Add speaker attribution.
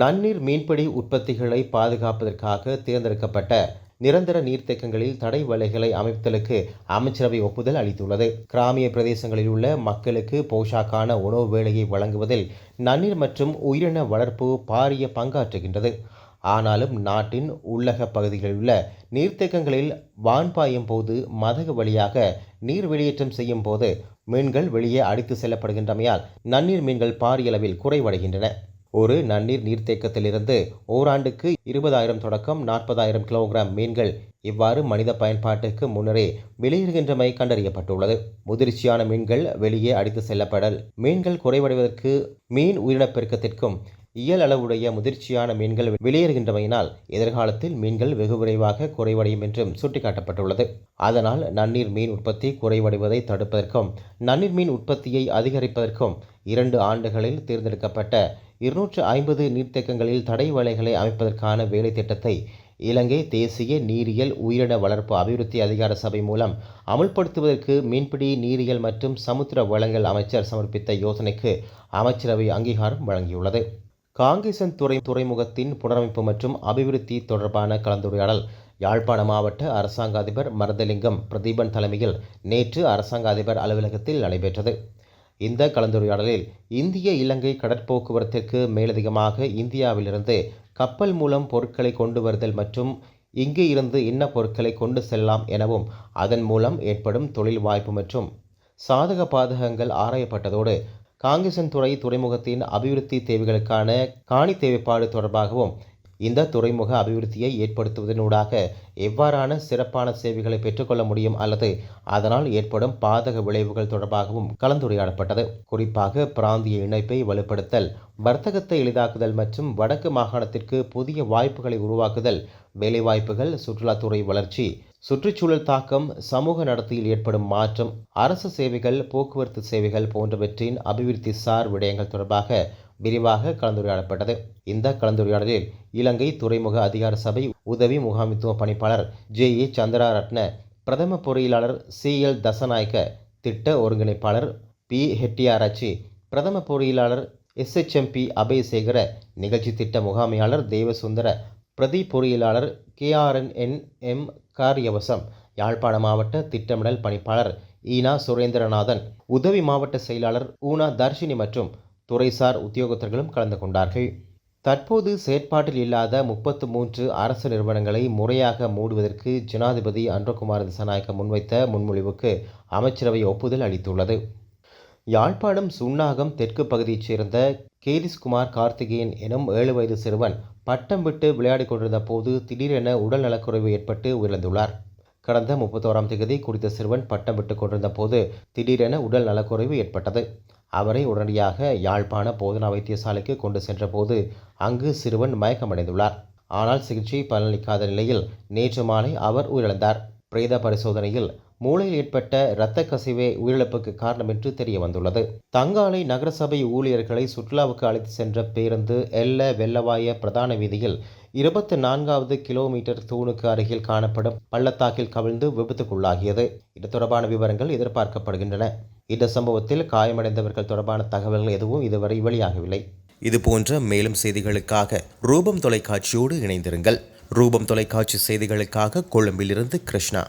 Speaker 1: நன்னீர் மீன்பிடி உற்பத்திகளை பாதுகாப்பதற்காக தேர்ந்தெடுக்கப்பட்ட நிரந்தர நீர்த்தேக்கங்களில் தடை வலைகளை அமைத்தலுக்கு அமைச்சரவை ஒப்புதல் அளித்துள்ளது. கிராமிய பிரதேசங்களில் உள்ள மக்களுக்கு போஷாக்கான உணவு வேலையை வழங்குவதில் நன்னீர் மற்றும் உயிரின வளர்ப்பு பாரிய பங்காற்றுகின்றது. ஆனாலும் நாட்டின் உள்ளக பகுதிகளில் உள்ள நீர்த்தேக்கங்களில் வான் பாயும் போது மதகு வழியாக நீர் வெளியேற்றம் செய்யும் போது மீன்கள் வெளியே அடித்து செல்லப்படுகின்றமையால் நன்னீர் மீன்கள் பாரியளவில் குறைவடைகின்றன. ஒரு நன்னீர் நீர்த்தேக்கத்திலிருந்து ஓராண்டுக்கு இருபதாயிரம் தொடக்கம் நாற்பதாயிரம் கிலோகிராம் மீன்கள் இவ்வாறு மனித பயன்பாட்டுக்கு முன்னரே வெளியேறுகின்றமை கண்டறியப்பட்டுள்ளது. முதிர்ச்சியான மீன்கள் வெளியே அடித்து செல்லப்படல். மீன்கள் குறைவடைவதற்கு மீன் உயிரினப்பெருக்கத்திற்கும் இயல் அளவுடைய முதிர்ச்சியான மீன்கள் வெளியேறுகின்றமையினால் எதிர்காலத்தில் மீன்கள் வெகு விரைவாக குறைவடையும் என்றும் சுட்டிக்காட்டப்பட்டுள்ளது. அதனால் நன்னீர் மீன் உற்பத்தி குறைவடைவதை தடுப்பதற்கும் நன்னீர் மீன் உற்பத்தியை அதிகரிப்பதற்கும் இரண்டு ஆண்டுகளில் தேர்ந்தெடுக்கப்பட்ட இருநூற்று ஐம்பது நீர்த்தேக்கங்களில் தடை வலைகளை அமைப்பதற்கான வேலை திட்டத்தை இலங்கை தேசிய நீரியல் உயிரின வளர்ப்பு அபிவிருத்தி அதிகார சபை மூலம் அமுல்படுத்துவதற்கு மீன்பிடி நீரியல் மற்றும் சமுத்திர வளங்கள் அமைச்சர் சமர்ப்பித்த யோசனைக்கு அமைச்சரவை அங்கீகாரம் வழங்கியுள்ளது. காங்கேசன் துறை துறைமுகத்தின் புனரமைப்பு மற்றும் அபிவிருத்தி தொடர்பான கலந்துரையாடல் யாழ்ப்பாண மாவட்ட அரசாங்க அதிபர் மரதலிங்கம் பிரதீபன் தலைமையில் நேற்று அரசாங்க அதிபர் அலுவலகத்தில் நடைபெற்றது. இந்த கலந்துரையாடலில் இந்திய இலங்கை கடற்போக்குவரத்திற்கு மேலதிகமாக இந்தியாவிலிருந்து கப்பல் மூலம் பொருட்களை கொண்டு வருதல் மற்றும் இங்கு இருந்து இன்ன பொருட்களை கொண்டு செல்லலாம் எனவும் அதன் மூலம் ஏற்படும் தொழில் வாய்ப்பு மற்றும் சாதக பாதகங்கள் ஆராயப்பட்டதோடு காங்கேசன்துறை துறைமுகத்தின் அபிவிருத்தி தேவைகளுக்கான காணி தேவைப்பாடு தொடர்பாகவும் இந்த துறைமுக அபிவிருத்தியை ஏற்படுத்துவதனூடாக எவ்வாறான சிறப்பான சேவைகளை பெற்றுக்கொள்ள முடியும் அல்லது அதனால் ஏற்படும் பாதக விளைவுகள் தொடர்பாகவும் கலந்துரையாடப்பட்டது. குறிப்பாக பிராந்திய இணைப்பை வலுப்படுத்தல் வர்த்தகத்தை எளிதாக்குதல் மற்றும் வடக்கு மாகாணத்திற்கு புதிய வாய்ப்புகளை உருவாக்குதல் வேலைவாய்ப்புகள் சுற்றுலாத்துறை வளர்ச்சி சுற்றுச்சூழல் தாக்கம் சமூக நடத்தையில் ஏற்படும் மாற்றம் அரசு சேவைகள் போக்குவரத்து சேவைகள் போன்றவற்றின் அபிவிருத்தி சார் விடயங்கள் தொடர்பாக விரிவாக கலந்துரையாடப்பட்டது. இந்த கலந்துரையாடலில் இலங்கை துறைமுக அதிகார சபை உதவி முகாமித்துவ பணிப்பாளர் ஜே ஏ சந்திரா ரத்ன பிரதம பொறியியலாளர் சி எல் தசநாயக்க திட்ட ஒருங்கிணைப்பாளர் பி ஹெட்டியாராச்சி பிரதம பொறியியலாளர் எஸ்எச்எம்பி அபயசேகர நிகழ்ச்சி திட்ட முகாமையாளர் தேவசுந்தர பிரதி பொறியியலாளர் கேஆர்என்என் எம் காரியவசம் யாழ்ப்பாண மாவட்ட திட்டமிடல் பணிப்பாளர் ஈனா சுரேந்திரநாதன் உதவி மாவட்ட செயலாளர் ஊனா தர்ஷினி மற்றும் துறைசார் உத்தியோகத்தர்களும் கலந்து கொண்டார்கள். தற்போது செயற்பாட்டில் இல்லாத முப்பத்து மூன்று அரசு நிறுவனங்களை முறையாக மூடுவதற்கு ஜனாதிபதி அன்றகுமார் திசநாயக்க முன்வைத்த முன்மொழிவுக்கு அமைச்சரவை ஒப்புதல் அளித்துள்ளது. யாழ்ப்பாணம் சுன்னாகம் தெற்கு பகுதியைச் சேர்ந்த கேரிஸ்குமார் கார்த்திகேயன் எனும் ஏழு வயது சிறுவன் பட்டம் விட்டு விளையாடிக் கொண்டிருந்த போது திடீரென உடல் நலக்குறைவு ஏற்பட்டு உயிரிழந்துள்ளார். கடந்த முப்பத்தோராம் தேதி குறித்த சிறுவன் பட்டம் விட்டு கொண்டிருந்த போது திடீரென உடல் நலக்குறைவு ஏற்பட்டது. அவரை உடனடியாக யாழ்ப்பாண போதனா வைத்தியசாலைக்கு கொண்டு சென்றபோது அங்கு சிறுவன் மயக்கமடைந்துள்ளார். ஆனால் சிகிச்சை பலனளிக்காத நிலையில் நேற்று மாலை அவர் உயிரிழந்தார். பிரேத பரிசோதனையில் மூளையில் ஏற்பட்ட இரத்த கசிவே உயிரிழப்புக்கு காரணம் என்று தெரிய வந்துள்ளது தங்காலை நகரசபை ஊழியர்களை சுற்றுலாவுக்கு அழைத்து சென்ற பேருந்து எல்ல வெள்ளவாய பிரதான வீதியில் இருபத்தி நான்காவது கிலோமீட்டர் தூணுக்கு அருகில் காணப்படும் பள்ளத்தாக்கில் கவிழ்ந்து விபத்துக்குள்ளாகியது. இது தொடர்பான விவரங்கள் எதிர்பார்க்கப்படுகின்றன. இந்த சம்பவத்தில் காயமடைந்தவர்கள் தொடர்பான தகவல்கள் எதுவும் இதுவரை வெளியாகவில்லை. இது போன்ற மேலும் செய்திகளுக்காக ரூபம் தொலைக்காட்சியோடு இணைந்திருங்கள். ரூபம் தொலைக்காட்சி செய்திகளுக்காக கொழும்பிலிருந்து கிருஷ்ணா.